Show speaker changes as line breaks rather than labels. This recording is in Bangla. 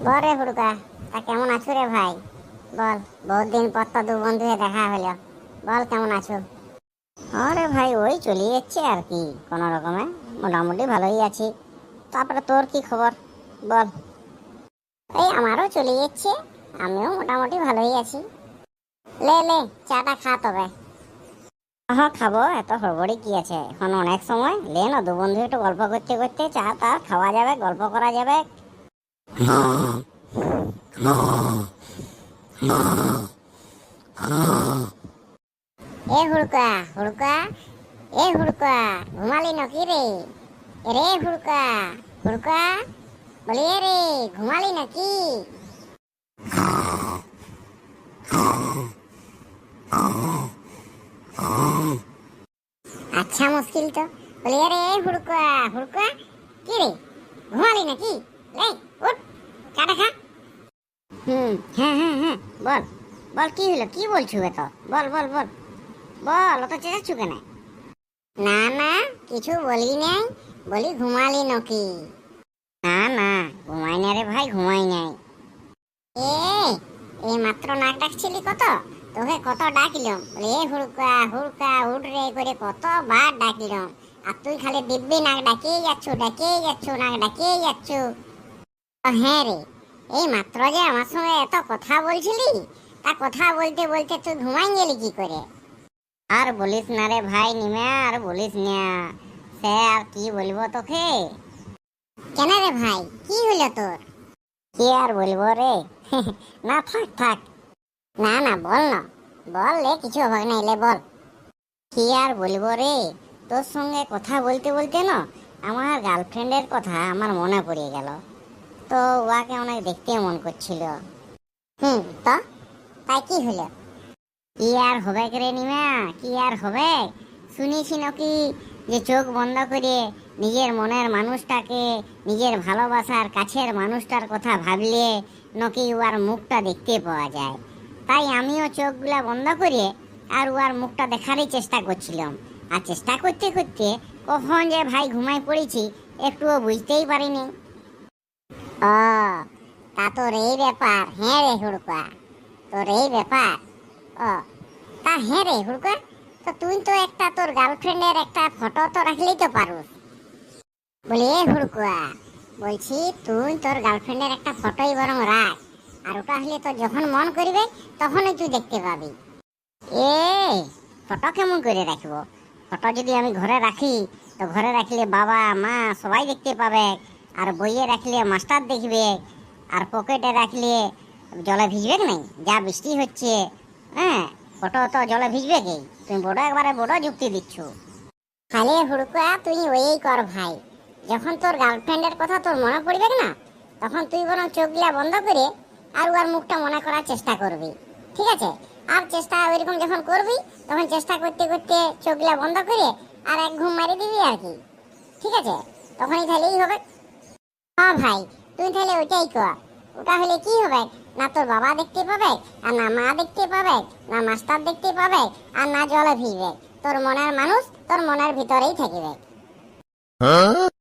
বরে হুড়কা তা কেমন আছো রে ভাই? বল বহুত দিন পর তো দু বন্ধু দেখা হলো। বল কেমন আছো? আরে ভাই ওই চলে যাচ্ছে আর কি কোন রকমে। মোটামুটি ভালোই আছি। তারপরে তোর কি খবর? বল। এই আমারও চলে যাচ্ছে আমিও মোটামুটি ভালোই আছি। লে লে চাটা খা তবে। হ্যাঁ খাব এত হড়বড়ি কি আছে? এখন অনেক সময় লে না দু বন্ধু একটু গল্প করতে করতে চা টা খাওয়া যাবে গল্প করা যাবে। এ হুড়কা হুড়কা, এ হুড়কা, ঘুমালি নাকি রে? রে হুড়কা হুড়কা, বলি রে ঘুমালি নাকি? আচ্ছা মুশকিল তো। বলি আরে হুড়কা হুড়কা, কি রে? ঘুমালি নাকি? উঠ। চাটা খা হুম হ্যাঁ হ্যাঁ হ্যাঁ। বল বল কি হলো? কি বলছো এত? বল বল বল। বল অত চেঁচাচ্ছ কেন? না না কিছু বলি নাই। বলি ঘুমালি নাকি? না না ঘুমাই না রে ভাই ঘুমাই নাই। এ এই মাত্র নাক ডাকছিলি কত? তোকে কত ডাকিলাম? রে হুড়কা হুড়কা উঠ রে করে কতবার ডাকিলাম। আর তুই খালি দিব্যি নাক ডাকিয়ে যাচ্ছ ডাকিয়ে যাচ্ছ নাক ডাকিয়ে যাচ্ছ। হ্যাঁ রে, এই মাত্র যে আমার সঙ্গে এত কথা বলছিলি, তা কথা বলতে বলতে তুই ঘুমাই গেলি কি করে? আর বলিস না রে ভাই নিমে, আর বলিস না। সে আর কি বলব তোকে? কেন রে ভাই, কি হলো তোর? কি আর বলব রে? না, থাক থাক। না না, বল না। বল লে কিছু হবে না, এলে বল। কি আর বলব রে? তোর সঙ্গে কথা বলতে বলতে না, আমার গার্লফ্রেন্ডের কথা আমার মনে পড়ে গেল। তো ওয়াকে অনেক দেখতে মন করছিল। হুম, তো? তাই কি হলো? কি আর হবে রে নিমা? কি আর হবে? শুনেছি নাকি যে চোখ বন্ধ করে নিজের মনের মানুষটাকে, নিজের ভালোবাসার কাছের মানুষটার কথা ভাবলে নাকি ওর মুখটা দেখতে পাওয়া যায়। তাই আমিও চোখগুলা বন্ধ করে আর ওর মুখটা দেখারই চেষ্টা করছিলাম। আর চেষ্টা করতে করতে কখন যে ভাই ঘুমাই পড়েছি, একটুও বুঝতেই পারিনি। ও, তা তোর এই ব্যাপার হ্যাঁ রে হুড়কা তোর এই ব্যাপার, ও, তা হ্যাঁ রে হুড়কা তো তুই তো একটা তোর গার্লফ্রেন্ডের একটা ফটো তো রাখলেই তো পারুস। বলি, এ হুড়কুয়া, বলছি তুই তোর গার্লফ্রেন্ডের একটা ফটোই বরং রাখ, আর ওটা হলে তো যখন মন করবে, তখনই তুই দেখতে পাবি। এ ফটো কেমন করে রাখব? ফটো যদি আমি ঘরে রাখি, তো ঘরে রাখলে বাবা, মা সবাই দেখতে পাবে। আর বইয়ে রাখলে মাস্টার দেখবে, আর পকেটে রাখলে জলে ভিজবে নাই? যা বৃষ্টি হচ্ছে হ্যাঁ ফটো তো জলে ভিজবে কি? তুমি বড় একবারে বড় যুক্তি দিচ্ছ। খালি হুড়কুয়া তুই ওই কর ভাই। যখন তোর গার্লফ্রেন্ডের কথা তোর মনে পড়বে না, তখন তুই বরং চোখগুলা বন্ধ করে আর ওর মুখটা মনে করার চেষ্টা করবি। ঠিক আছে? আর চেষ্টা ওইরকম যখন করবি, তখন চেষ্টা করতে করতে চোখগুলা বন্ধ করে আর এক ঘুম মারি দিবি আর কি। ঠিক আছে? তখনই তাহলেই হবে। হ্যাঁ ভাই তুই তাহলে ওইটাই কর। ওটা হলে কি হবে? না তোর বাবা দেখতে পাবে, আর না মা দেখতে পাবে, না মাস্টার দেখতে পাবে, আর না জলে ভিজবে। তোর মনের মানুষ তোর মনের ভিতরেই থাকিবে।